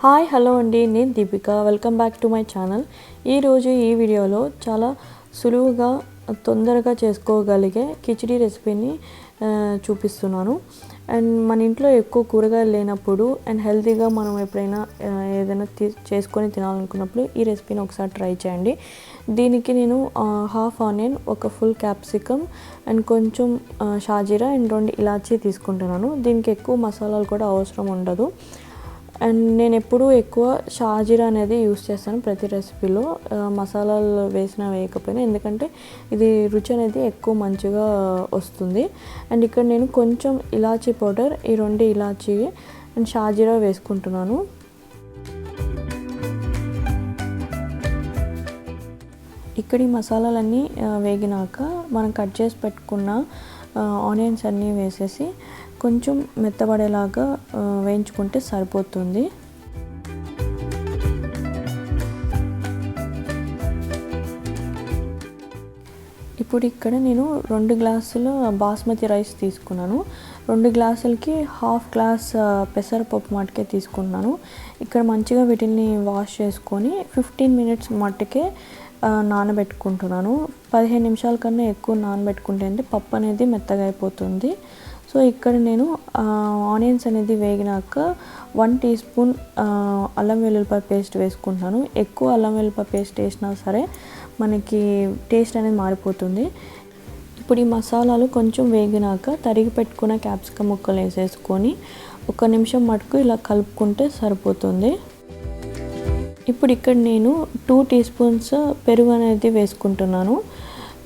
Hi hello అండి. నేను Deepika. Welcome back to my channel. ఈరోజు ఈ వీడియోలో చాలా సులువుగా తొందరగా చేసుకోగలిగే కిచిడి రెసిపీని చూపిస్తున్నాను. అండ్ మన ఇంట్లో ఎక్కువ కూరగాయలు లేనప్పుడు అండ్ హెల్తీగా మనం ఎప్పుడైనా ఏదైనా తీ చేసుకొని తినాలనుకున్నప్పుడు ఈ రెసిపీని ఒకసారి ట్రై చేయండి. దీనికి నేను హాఫ్ ఆనియన్ ఒక ఫుల్ క్యాప్సికమ్ అండ్ కొంచెం షాజీరా అండ్ రెండు ఇలాచీ తీసుకుంటున్నాను. దీనికి ఎక్కువ మసాలాలు కూడా అవసరం ఉండదు. అండ్ నేను ఎప్పుడూ ఎక్కువ షాజీరా అనేది యూస్ చేస్తాను ప్రతి రెసిపీలో. మసాలాలు వేసినా వేయకపోయినా. ఎందుకంటే ఇది రుచి అనేది ఎక్కువ మంచిగా వస్తుంది. అండ్ ఇక్కడ నేను కొంచెం ఇలాచీ పౌడర్ ఈ రెండు ఇలాచీ అండ్ షాజీరా వేసుకుంటున్నాను. ఇక్కడ ఈ మసాలాలన్నీ వేగినాక మనం కట్ చేసి పెట్టుకున్న ఆనియన్స్ అన్నీ వేసేసి కొంచెం మెత్తబడేలాగా వేయించుకుంటే సరిపోతుంది. ఇప్పుడు ఇక్కడ నేను రెండు గ్లాసులు బాస్మతి రైస్ తీసుకున్నాను. రెండు గ్లాసులకి హాఫ్ గ్లాస్ పెసరపప్పు మటుకే తీసుకున్నాను. ఇక్కడ మంచిగా వీటిని వాష్ చేసుకొని ఫిఫ్టీన్ మినిట్స్ మట్టుకే నానబెట్టుకుంటున్నాను. పదిహేను నిమిషాల కన్నా ఎక్కువ నానబెట్టుకుంటే అంటే పప్పు అనేది మెత్తగా అయిపోతుంది. సో ఇక్కడ నేను ఆనియన్స్ అనేది వేగినాక వన్ టీ స్పూన్ అల్లం వెల్లుల్లిపాయ పేస్ట్ వేసుకుంటున్నాను. ఎక్కువ అల్లం వెల్లుల్లిపాయ పేస్ట్ వేసినా సరే మనకి టేస్ట్ అనేది మారిపోతుంది. ఇప్పుడు ఈ మసాలాలు కొంచెం వేగినాక తరిగి పెట్టుకున్న క్యాప్సికమ్ ముక్కలు వేసేసుకొని ఒక నిమిషం మటుకు ఇలా కలుపుకుంటే సరిపోతుంది. ఇప్పుడు ఇక్కడ నేను టూ టీ స్పూన్స్ పెరుగు అనేది వేసుకుంటున్నాను.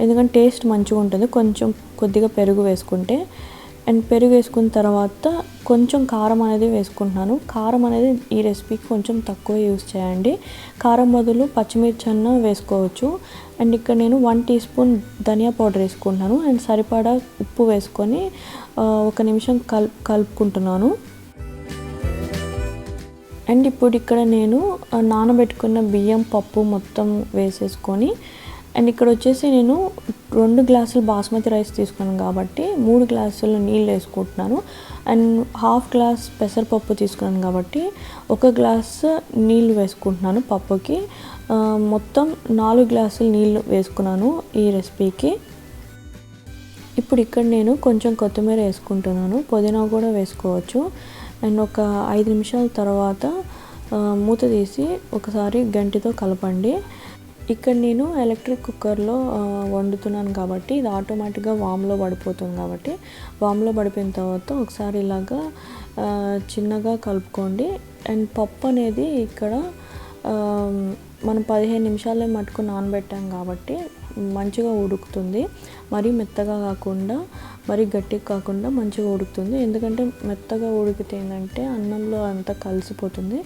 ఎందుకంటే టేస్ట్ మంచిగా ఉంటుంది. కొంచెం కొద్దిగా పెరుగు వేసుకుంటే అండ్ పెరుగు వేసుకున్న తర్వాత కొంచెం కారం అనేది వేసుకుంటున్నాను. కారం అనేది ఈ రెసిపీకి కొంచెం తక్కువ యూస్ చేయండి. కారం బదులు పచ్చిమిర్చి అన్న వేసుకోవచ్చు. అండ్ ఇక్కడ నేను వన్ టీ స్పూన్ ధనియా పౌడర్ వేసుకుంటున్నాను. అండ్ సరిపడా ఉప్పు వేసుకొని ఒక నిమిషం కల్ కలుపుకుంటున్నాను. అండ్ ఇప్పుడు ఇక్కడ నేను నానబెట్టుకున్న బియ్యం పప్పు మొత్తం వేసేసుకొని అండ్ ఇక్కడ వచ్చేసి నేను రెండు గ్లాసులు బాస్మతి రైస్ తీసుకున్నాను కాబట్టి మూడు గ్లాసులు నీళ్ళు వేసుకుంటున్నాను. అండ్ హాఫ్ గ్లాస్ పెసరపప్పు తీసుకున్నాను కాబట్టి ఒక గ్లాస్ నీళ్ళు వేసుకుంటున్నాను పప్పుకి. మొత్తం నాలుగు గ్లాసులు నీళ్ళు వేసుకున్నాను ఈ రెసిపీకి. ఇప్పుడు ఇక్కడ నేను కొంచెం కొత్తిమీర వేసుకుంటున్నాను. పుదీనా కూడా వేసుకోవచ్చు. అండ్ ఒక ఐదు నిమిషాల తర్వాత మూత తీసి ఒకసారి గంటితో కలపండి. ఇక్కడ నేను ఎలక్ట్రిక్ కుక్కర్లో వండుతున్నాను కాబట్టి ఇది ఆటోమేటిక్గా వామ్లో పడిపోతుంది కాబట్టి వామ్లో పడిపోయిన తర్వాత ఒకసారి ఇలాగా చిన్నగా కలుపుకోండి. అండ్ పప్పు అనేది ఇక్కడ మనం పదిహేను నిమిషాలే మట్టుకు నానబెట్టాం కాబట్టి మంచిగా ఉడుకుతుంది. మరీ మెత్తగా కాకుండా మరీ గట్టిగా కాకుండా మంచిగా ఉడుకుతుంది. ఎందుకంటే మెత్తగా ఉడికితే ఏంటంటే అన్నంలో అంతా కలిసిపోతుంది.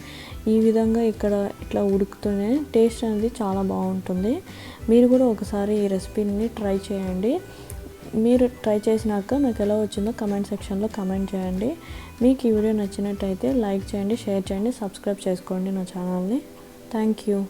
ఈ విధంగా ఇక్కడ ఇట్లా ఉడుకుతూనే టేస్ట్ అనేది చాలా బాగుంటుంది. మీరు కూడా ఒకసారి ఈ రెసిపీని ట్రై చేయండి. మీరు ట్రై చేసినాక నాకు ఎలా వచ్చిందో కమెంట్ సెక్షన్లో కమెంట్ చేయండి. మీకు ఈ వీడియో నచ్చినట్టయితే లైక్ చేయండి షేర్ చేయండి సబ్స్క్రైబ్ చేసుకోండి నా ఛానల్ని. Thank you.